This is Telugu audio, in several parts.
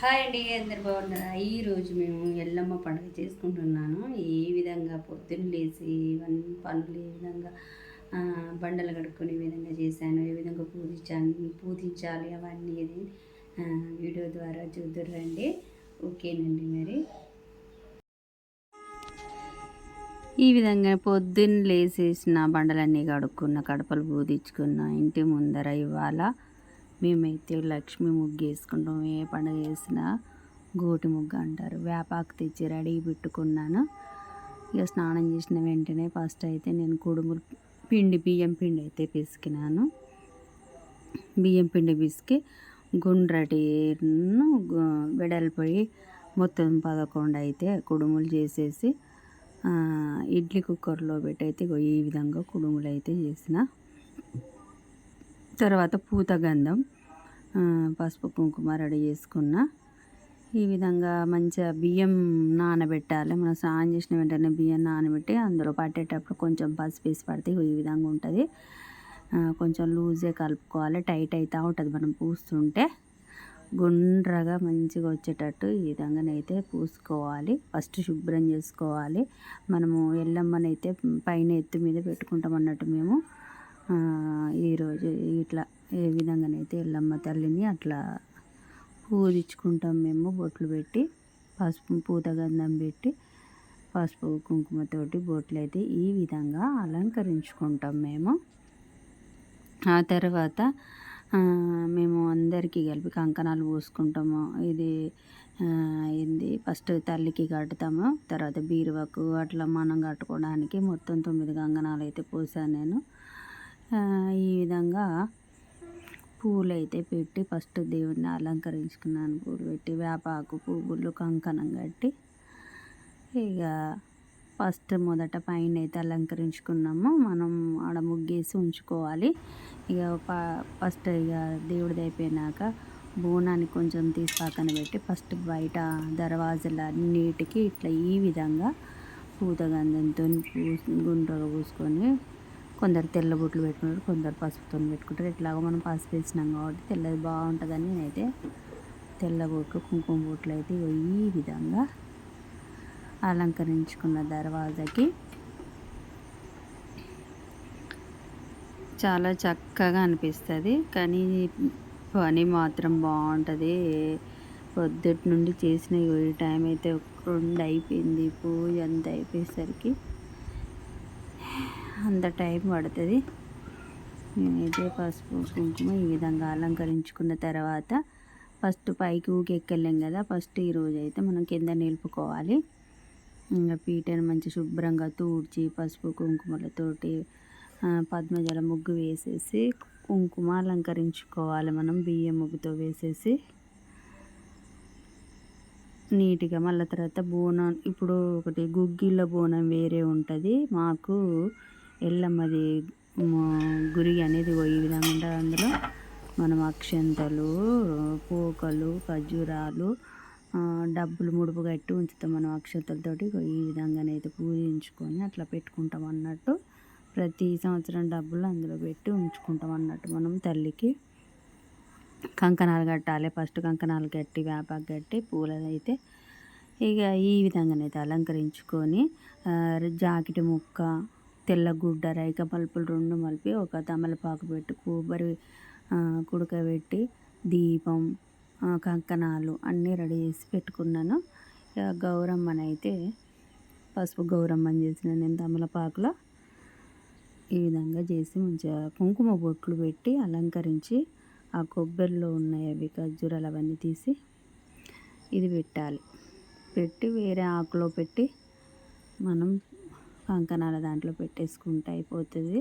హాయ్ అండి అందరు బాగున్నారా? ఈరోజు మేము ఎల్లమ్మ పండుగ చేసుకుంటున్నాను. ఏ విధంగా పొద్దున్న లేచి ఇవన్నీ పనులు ఏ విధంగా బండలు కడుక్కునే విధంగా చేశాను. ఏ విధంగా పూజించాను పూజించాలి అవన్నీ ఇది వీడియో ద్వారా చూద్దురండి ఓకేనండి మరి. ఈ విధంగా పొద్దున్న లేచేసిన బండలన్నీ కడుక్కున్న కడపలు పూజించుకున్న ఇంటి ముందర ఇవాళ మేమైతే లక్ష్మీ ముగ్గు వేసుకుంటాం. ఏ పండుగ చేసినా గోటి ముగ్గు అంటారు. వేపాకు తెచ్చి రెడీ పెట్టుకున్నాను. ఇక స్నానం చేసిన వెంటనే ఫస్ట్ అయితే నేను కుడుములు పిండి బియ్యం పిండి అయితే పిసికినాను. బియ్యం పిండి పిసికి గుండ్రటిను గు- వెడల్పోయి మొత్తం పదకొండు అయితే కుడుములు చేసేసి ఇడ్లీ కుక్కర్లో పెట్టి అయితే ఈ విధంగా కుడుములు అయితే చేసిన. తర్వాత పూత గంధం పసుపు కుంకుమ రెడీ చేసుకున్న. ఈ విధంగా మంచిగా బియ్యం నానబెట్టాలి. మనం స్నానం చేసిన వెంటనే బియ్యం నానబెట్టి అందులో పట్టేటప్పుడు కొంచెం పసుపు వేసి పడితే ఈ విధంగా ఉంటుంది. కొంచెం లూజే కలుపుకోవాలి. టైట్ అవుతూ ఉంటుంది మనం పూస్తుంటే. గుండ్రగా మంచిగా వచ్చేటట్టు ఈ విధంగానైతే పూసుకోవాలి. ఫస్ట్ శుభ్రం చేసుకోవాలి. మనము ఎల్లమ్మనైతే పైన ఎత్తు మీద పెట్టుకుంటాం అన్నట్టు మేము. ఈరోజు ఇట్లా ఏ విధంగానైతే ఎల్లమ్మ తల్లిని అట్లా పూజించుకుంటాం మేము బొట్లు పెట్టి పసుపు పూత గంధం పెట్టి పసుపు కుంకుమతోటి బొట్లు అయితే ఈ విధంగా అలంకరించుకుంటాం మేము. ఆ తర్వాత మేము అందరికీ కలిపి కంకణాలు పూసుకుంటాము. ఇది ఏంది ఫస్ట్ తల్లికి కట్టుతాము తర్వాత బీరువాకు అట్లా మనం కట్టుకోవడానికి మొత్తం తొమ్మిది కంకణాలు అయితే పూసాను నేను. ఈ విధంగా పూలు అయితే పెట్టి ఫస్ట్ దేవుడిని అలంకరించుకున్నాను. పూలు పెట్టి వేపాకు పువ్వులు కంకణం కట్టి ఇక ఫస్ట్ మొదట పైన అయితే అలంకరించుకున్నాము. మనం ఆడ ముగ్గేసి ఉంచుకోవాలి. ఇక ప- ఫస్ట్ ఇక దేవుడిది అయిపోయినాక బోనాన్ని కొంచెం తీసి పక్కన పెట్టి ఫస్ట్ బయట దర్వాజల అన్నిటికీ ఇట్లా ఈ విధంగా పూతగంధంతో పూసి గుండ్రగా పూసుకొని కొందరు తెల్ల బొట్లు పెట్టుకుంటారు కొందరు పసుపుతో పెట్టుకుంటారు. ఎట్లాగో మనం పసుపు వేసినాం కాబట్టి తెల్లది బాగుంటుందని నేనైతే తెల్ల బొట్లు కుంకుమ బొట్లు అయితే ఈ విధంగా అలంకరించుకున్న దర్వాజాకి చాలా చక్కగా అనిపిస్తుంది. కానీ పని మాత్రం బాగుంటుంది. పొద్దుటి నుండి చేసిన ఈ టైం అయితే రెండు అయిపోయింది. పూజ అంత అయిపోయేసరికి అంత టైం పడుతుంది. నేనైతే పసుపు కుంకుమ ఈ విధంగా అలంకరించుకున్న తర్వాత ఫస్ట్ పైకి ఊకి ఎక్కలేం కదా ఫస్ట్ ఈరోజు అయితే మనం కింద నిలుపుకోవాలి. ఇంకా పీటను మంచి శుభ్రంగా తూడ్చి పసుపు కుంకుమలతోటి పద్మజల ముగ్గు వేసేసి కుంకుమ అలంకరించుకోవాలి మనం బియ్యం ముగ్గుతో వేసేసి. నీట్గా మళ్ళీ తర్వాత బోనం ఇప్పుడు ఒకటి గుగ్గిళ్ళ బోనం వేరే ఉంటుంది. మాకు ఎల్లమ్మది గురి అనేది ఈ విధంగా ఉంటుంది. అందులో మనం అక్షంతలు పోకలు ఖర్జూరాలు డబ్బులు ముడుపు కట్టి ఉంచుతాం మనం అక్షంతలతోటి. ఈ విధంగానైతే పూజించుకొని అట్లా పెట్టుకుంటాం అన్నట్టు. ప్రతి సంవత్సరం డబ్బులు అందులో పెట్టి ఉంచుకుంటాం అన్నట్టు మనం తల్లికి. కంకణాలు కట్టాలి. ఫస్ట్ కంకణాలు కట్టి వేపాకు కట్టి పూలదైతే ఇక ఈ విధంగానైతే అలంకరించుకొని జాకెట్ ముక్క తెల్లగుడ్డ రైక పలుపులు రెండు మలిపి ఒక తమలపాకు పెట్టి కొబ్బరి కుడకబెట్టి దీపం కంకణాలు అన్నీ రెడీ చేసి పెట్టుకున్నాను. ఇక గౌరమ్మనైతే పసుపు గౌరమ్మని చేసిన నేను తమలపాకులో ఈ విధంగా చేసి మంచిగా కుంకుమ బొట్లు పెట్టి అలంకరించి ఆ కొబ్బరిలో ఉన్నాయి అవి ఖర్జూరాలు అవన్నీ తీసి ఇది పెట్టాలి. పెట్టి వేరే ఆకులో పెట్టి మనం కంకణాల దాంట్లో పెట్టేసుకుంటే అయిపోతుంది.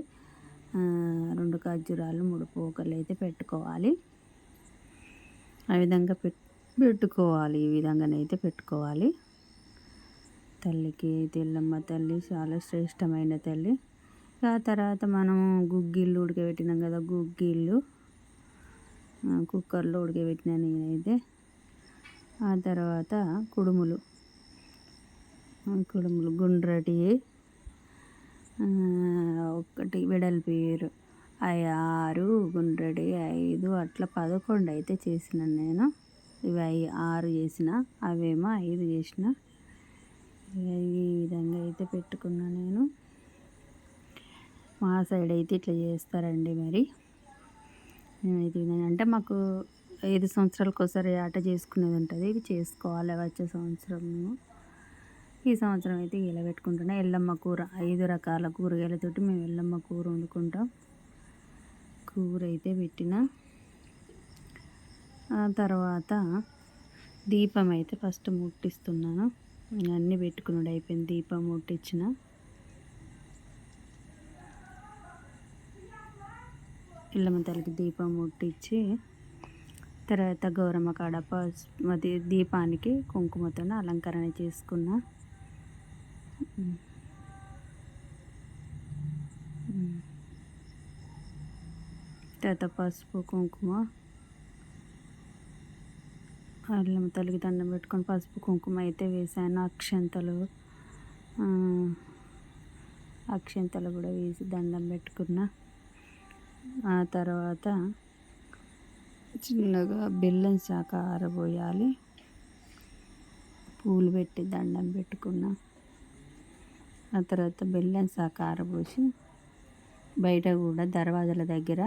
రెండు ఖర్జూరాలు మూడు పోకలు అయితే పెట్టుకోవాలి. ఆ విధంగా పెట్ పెట్టుకోవాలి. ఈ విధంగానైతే పెట్టుకోవాలి. తల్లికి తెల్లమ్మ తల్లి చాలా శ్రేష్టమైన తల్లి. ఆ తర్వాత మనం గుగ్గిళ్ళు ఉడకబెట్టినాం కదా గుగ్గిళ్ళు. కుక్కర్లో ఉడకబెట్టిన నేనైతే. ఆ తర్వాత కుడుములు. కుడుములు గుండ్రటి ఒకటి వెడల్పేరు అవి ఆరు గుండ్రడి ఐదు అట్లా పదకొండు అయితే చేసిన నేను. ఇవి ఐ- ఆరు చేసిన అవేమో ఐదు చేసిన. ఈ విధంగా అయితే పెట్టుకున్నా నేను. మా సైడ్ అయితే ఇట్లా చేస్తారండి మరి. మేమైతే అంటే మాకు ఐదు సంవత్సరాలకు ఒకసారి ఆట చేసుకునేది ఉంటుంది. ఇవి చేసుకోవాలి వచ్చే సంవత్సరము. ఈ సంవత్సరం అయితే ఇలా పెట్టుకుంటున్నా. ఎల్లమ్మ కూర ఐదు రకాల కూరగాయలతోటి మేము ఎల్లమ్మ కూర వండుకుంటాం. కూర అయితే పెట్టిన. ఆ తర్వాత దీపం అయితే ఫస్ట్ ముట్టిస్తున్నాను. అన్నీ పెట్టుకున్నాడు అయిపోయింది. దీపం ముట్టించిన ఇళ్ళమ్మ తల్లికి దీపం ముట్టించి తర్వాత గౌరమ్మ కాడ పసుపు అది దీపానికి కుంకుమతో అలంకరణ చేసుకున్నా. తర్వాత పసుపు కుంకుమ. అల్లమ్మ తలిగి దండం పెట్టుకొని పసుపు కుంకుమ అయితే వేసాను. అక్షంతలు అక్షంతలు కూడా వేసి దండం పెట్టుకున్నా. ఆ తర్వాత చిన్నగా బెల్లం శాఖ ఆరబోయాలి. పూలు పెట్టి దండం పెట్టుకున్నా. ఆ తర్వాత బెల్లం శాఖ ఆరబోసి బయట కూడా దర్వాజల దగ్గర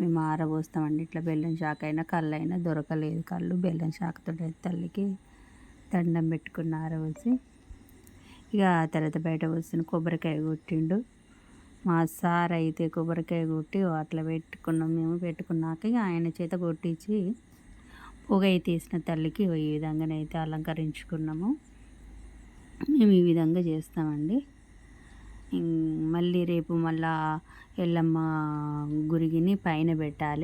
మేము ఆరబోస్తామండి. ఇట్లా బెల్లం శాఖ అయినా కళ్ళు అయినా దొరకలేదు కళ్ళు. బెల్లం శాఖతో తల్లికి దండం పెట్టుకున్న ఆరబోసి ఇక ఆ తర్వాత బయట పోసిన కొబ్బరికాయ కొట్టిండు. మా సార్ అయితే కొబ్బరికాయ కొట్టి అట్లా పెట్టుకున్నాం మేము. పెట్టుకున్నాక ఇక ఆయన చేత కొట్టించి పొగ తీసిన తల్లికి ఈ విధంగానైతే అలంకరించుకున్నాము. మేము ఈ విధంగా చేస్తామండి. మళ్ళీ రేపు మళ్ళా ఎల్లమ్మ గురిగిని పైన పెట్టాలి.